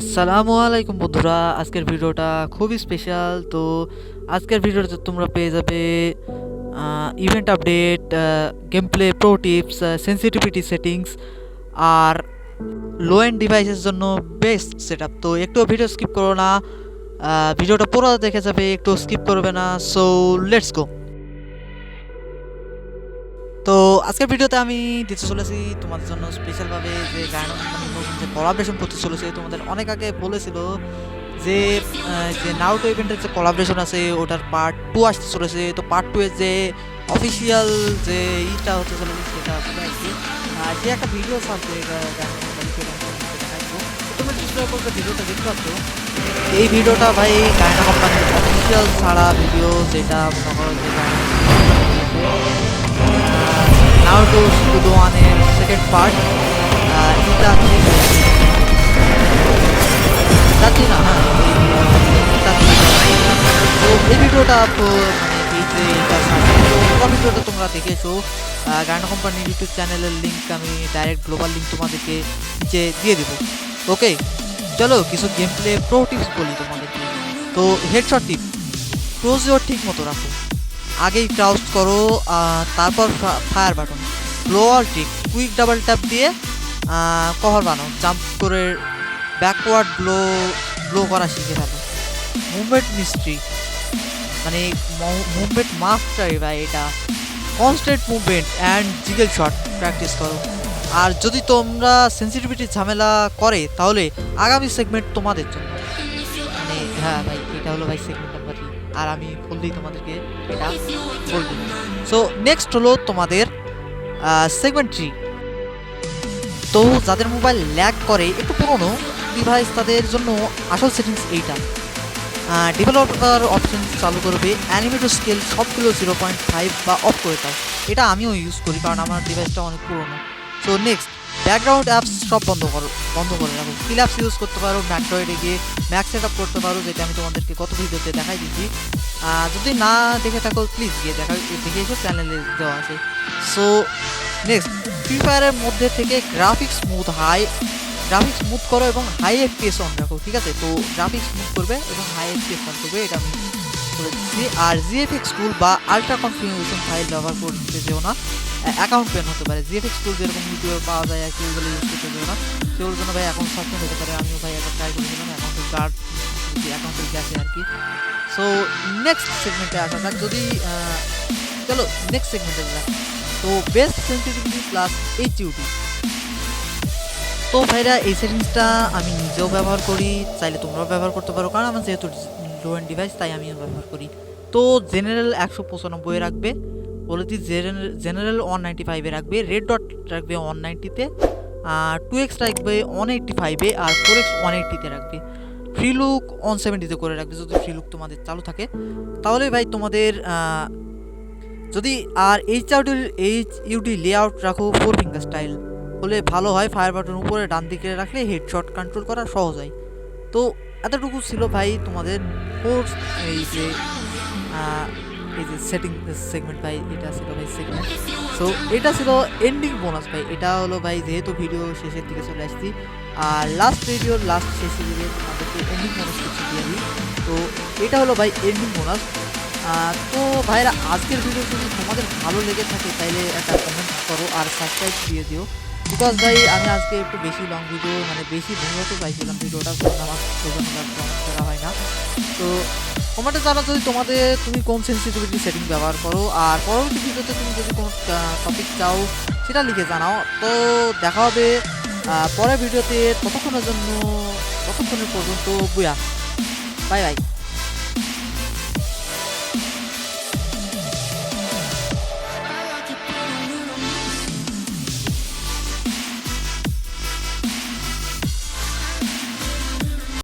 আসসালামু আলাইকুম বন্ধুরা, আজকের ভিডিওটা খুবই স্পেশাল তো আজকের ভিডিওতে তোমরা পেয়ে যাবে event update game play pro tips sensitivity settings আর লো এন্ড ডিভাইসের জন্য বেস্ট সেট তো একটু ভিডিও স্কিপ করো না ভিডিওটা পুরো দেখে যাবে, একটু স্কিপ করবে না। সো লেটস গো তো আজকের ভিডিওতে আমি দিতে চলেছি তোমাদের জন্য স্পেশালভাবে যে কোম্পানি নতুন যে কোলাবরেশন করতে চলেছে তোমাদের অনেক আগে বলেছিল যে যে নাউটো ইভেন্টের যে কোলাবরেশন আছে ওটার পার্ট টু আসতে চলেছে। তো পার্ট টু এর যে অফিসিয়াল যে ইটা হতে চলেছে সেটা আসছে আহ, সে একটা ভিডিও করতে ভিডিওটা দেখতে এই ভিডিওটা ভাই গায়না কোম্পানির অফিসিয়াল ছাড়া ভিডিও যেটা মনে যে নারুটো শিপুডো ওয়ানের সেকেন্ড না হ্যাঁ Itachi না। তো এই ভিডিওটা মানে ভিডিওটা তোমরা দেখেছ। গায়না কোম্পানির ইউটিউব চ্যানেলের লিঙ্ক আমি ডাইরেক্ট গ্লোবাল লিঙ্ক তোমাদেরকে নিচে দিয়ে দেবো। ওকে চলো কিছু গেম প্লে প্রো টিপস বলি তোমাদেরকে। তো হেডশট টিপ ক্লোজিওর ঠিক মতো রাখো। আগেই ক্রাউস করো তারপর fire button. Lower tick quick double tap দিয়ে কভার বানাও জাম্প করে ব্যাকওয়ার্ড ব্লো ব্লো করা শিখে ফেলো। মুভমেন্ট মিস্ট্রি মানে মুভমেন্ট মাস্টারি ভাই এটা। Constant movement and jiggle shot practice করো। আর যদি তোমরা সেন্সিটিভিটি ঝামেলা করে, তাহলে আগামী সেগমেন্ট তোমাদের জন্য। মানে হ্যাঁ ভাই, এটা হলো ভাই সেগমেন্ট নাম্বার আর আমি বললেই তোমাদেরকে এটা বলব। সো নেক্সট হলো তোমাদের সেগমেন্ট থ্রি তো যাদের মোবাইল ল্যাগ করে, একটু পুরনো ডিভাইস তাদের জন্য আসল সেটিংস এইটা। ডেভেলপার অপশন চালু করবে অ্যানিমেটর স্কেল সবগুলো জিরো পয়েন্ট ফাইভ বা অফ করে দাও। এটা আমিও ইউজ করি, কারণ আমার ডিভাইসটা অনেক পুরনো। সো নেক্সট ব্যাকগ্রাউন্ড অ্যাপস সব বন্ধ করো, বন্ধ করে রাখো। কিল অ্যাপস ইউজ করতে পারো ম্যাকড্রয়েডে গিয়ে ম্যাক সেট আপ করতে পারো, যেটা আমি তোমাদেরকে গত ভিডিওতে দেখাই দিচ্ছি যদি না দেখে থাকো প্লিজ গিয়ে দেখা দেখে এসো চ্যানেলে দেওয়া আছে। সো নেক্সট ফ্রি ফায়ারের মধ্যে থেকে graphics smooth high graphics smooth করো এবং হাই এফপিএস অন রাখো, ঠিক আছে? তো গ্রাফিক্স স্মুথ করবে এবং হাই এফপিএস অন করবে, এটা আমি করে দিচ্ছি আর জিএফএক্স টুল বা আল্ট্রা কনফিগারেশন ফাইল ব্যবহার করতে যেও না। অ্যাকাউন্ট পেন হতে পারে জিএফএক্স টুল যেরকম ইউটিউবে পাওয়া যায় আর কি ওগুলো ইউজ করতে যেও না। সেগুলোর জন্য ভাই অ্যাকাউন্ট সাসপেন্ড হতে পারে। আমিও ভাই একবার ট্রাই করেছিলাম অ্যাকাউন্টের গার্ড অ্যাকাউন্টের গেছে আর কি। সো নেক্সট সেগমেন্টে আসা যাক, যদি চলো নেক্সট সেগমেন্টে যাক তো best sensitivity plus H UD তো ভাইরা, এই সেটিংসটা আমি নিজেও ব্যবহার করি, চাইলে তোমরাও ব্যবহার করতে পারো, কারণ আমার যেহেতু লো এন্ড ডিভাইস তাই আমিও ব্যবহার করি। তো জেনারেল একশো পঁচানব্বই রাখবে। বলে দিই জেনারেল ওয়ান নাইনটি ফাইভে রাখবে রেড ডট রাখবে ওয়ান নাইনটিতে আর টু এক্স রাখবে ওয়ান এইটটি ফাইভে আর ফোর এক্স ওয়ান এইটটিতে রাখবে। ফ্রি লুক ওয়ান সেভেন্টিতে করে রাখবে, যদি ফ্রি লুক তোমাদের চালু থাকে। তাহলে ভাই তোমাদের যদি আর এইচ আউটি এইচ ইউডি লেআউট রাখো ফোর ফিঙ্গার স্টাইল হলে ভালো হয়। ফায়ার বাটন উপরে ডান দিকে রাখলে হেডশট কন্ট্রোল করা সহজ হয়। তো এতটুকু ছিল ভাই তোমাদের ফোর্স এই যে এই যে সেটিং সেগমেন্ট ভাই এটা ছিল ভাই সেগমেন্ট সো এটা ছিল এন্ডিং বোনাস ভাই। এটা হলো ভাই যেহেতু ভিডিও শেষের দিকে চলে আসছি। আর লাস্ট ভিডিওর লাস্ট শেষে দিকে তোমাদেরকে এন্ডিং বোনাস কিছু দিয়ে দিই। তো, এটা হলো ভাই এন্ডিং বোনাস তো ভাইরা, আজকের ভিডিও যদি তোমাদের ভালো লেগে থাকে, তাইলে একটা কমেন্ট করো আর সাবস্ক্রাইব দিয়ে দিও। বিকজ ভাই, আমি আজকে একটু বেশি লং ভিডিও মানে বেশি ভেঙে পাইছিলাম ভিডিওটা আমার কমেন্ট করা হয় না। তো কমেন্টে জানা, যদি তোমাদের, তুমি কোন সেন্সিটিভিটি সেটিং ব্যবহার করো, আর পরবর্তী ভিডিওতে তুমি যদি কোনো টপিক চাও, সেটা লিখে জানাও। তো দেখা হবে পরের ভিডিওতে, ততক্ষণের জন্য, ততক্ষণের পর্যন্ত, বুয়া। Bye bye